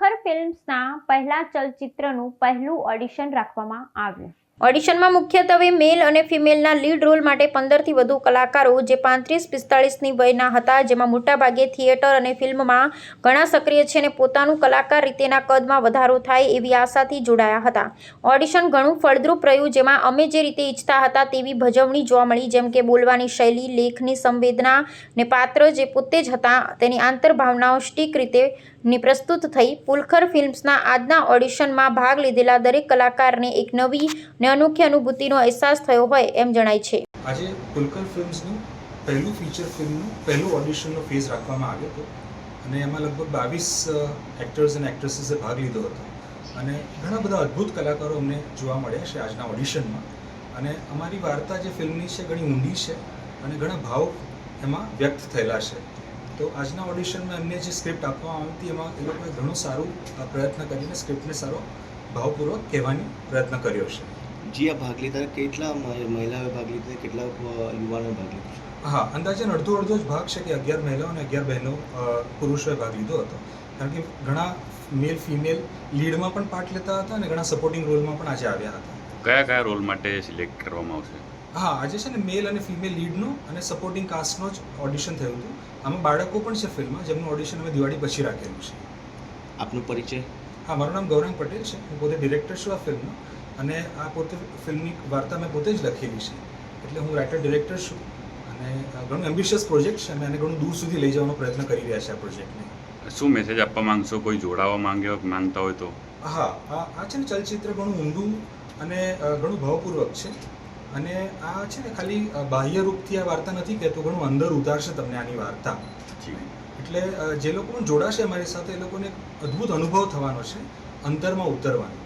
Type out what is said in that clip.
ફિલ્મ્સના પહેલા ચલચિત્રનું પહેલું ઓડિશન રાખવામાં આવ્યું. ઓડિશનમાં મુખ્યત્વે મેલ અને ફિમેલના લીડ રોલ માટે પંદરથી વધુ કલાકારો, જે પાંત્રીસ પિસ્તાળીસની વયના હતા, જેમાં મોટાભાગે થિયેટર અને ફિલ્મમાં ઘણા સક્રિય છે અને પોતાનું કલાકાર રીતેના કદમાં વધારો થાય એવી આશાથી જોડાયા હતા. ઓડિશન ઘણું ફળદ્રુપ રહ્યું, જેમાં અમે જે રીતે ઈચ્છતા હતા તેવી ભજવણી જોવા મળી, જેમ કે બોલવાની શૈલી, લેખની સંવેદના ને પાત્ર જે પોતે જ હતા તેની આંતરભાવનાઓ સ્ટીક રીતે ની પ્રસ્તુત થઈ પુલખર ફિલ્મ્સના આજના ઓડિશનમાં ભાગ લીધેલા દરેક કલાકારને એક નવી ને અનોખી અનુભૂતિનો અહેસાસ થયો હોય એમ જણાય છે. આજે પુલકર ફિલ્મ્સનું પહેલું ફીચર ફિલ્મનું પહેલું ઓડિશનનો ફેઝ રાખવામાં આવ્યો હતો અને એમાં લગભગ બાવીસ એક્ટર્સ અને એક્ટ્રેસીસે ભાગ લીધો હતો. અને ઘણા બધા અદ્ભુત કલાકારો અમને જોવા મળ્યા છે આજના ઓડિશનમાં અને અમારી વાર્તા જે ફિલ્મની છે, ઘણી ઊંડી છે અને ઘણા ભાવ એમાં વ્યક્ત થયેલા છે. તો આજના ઓડિશનમાં એમને જે સ્ક્રિપ્ટ આપવામાં આવી હતી એમાં એ લોકોએ ઘણું સારું પ્રયત્ન કરીને સ્ક્રિપ્ટને સારો ભાવપૂર્વક કહેવાની પ્રયત્ન કર્યો છે. જી આ ભાગ લીધા કેટલા મહિલાઓએ ભાગ લીધા? કેટલા યુવાનોએ ભાગ લીધો હા અંદાજે અડધો અડધો જ ભાગ છે કે અગિયાર મહિલાઓ અને અગિયાર બહેનો પુરુષોએ ભાગ લીધો હતો. કારણ કે ઘણા મેલ ફિમેલ લીડમાં પણ પાર્ટ લેતા હતા અને ઘણા સપોર્ટિંગ રોલમાં પણ આજે આવ્યા હતા. કયા કયા રોલ માટે સિલેક્ટ કરવામાં આવશે? હા આજે છે ને મેલ અને ફિમેલ લીડનું અને સપોર્ટિંગ કાસ્ટનો જ ઓડિશન થયું હતું. આમાં બાળકો પણ છે ફિલ્મમાં જેમનું ઓડિશન અમે દિવાળી પછી રાખેલું છે. આપનો પરિચય? હા મારું નામ ગૌરંગ પટેલ છે. હું પોતે ડિરેક્ટર છું આ ફિલ્મનો અને આ પોતે ફિલ્મની વાર્તા મેં પોતે જ લખેલી છે. એટલે હું રાઇટર ડિરેક્ટર છું અને ઘણું એમ્બિશિયસ પ્રોજેક્ટ છે અને આને ઘણું દૂર સુધી લઈ જવાનો પ્રયત્ન કરી રહ્યા છે આ પ્રોજેક્ટને શું મેસેજ આપવા માંગશો? કોઈ જોડાવા માંગ્યો માંગતા હોય તો? હા આ છે ને ચલચિત્ર ઘણું ઊંડું અને ઘણું ભાવપૂર્વક છે. અને આ છે ને ખાલી બાહ્ય રૂપથી આ વાર્તા નથી કહેતો ઘણું અંદર ઉતારશે તમને આની વાર્તા. એટલે જે લોકો જોડાશે અમારી સાથે એ લોકોને અદ્ભુત અનુભવ થવાનો છે અંતરમાં ઉતરવાનો.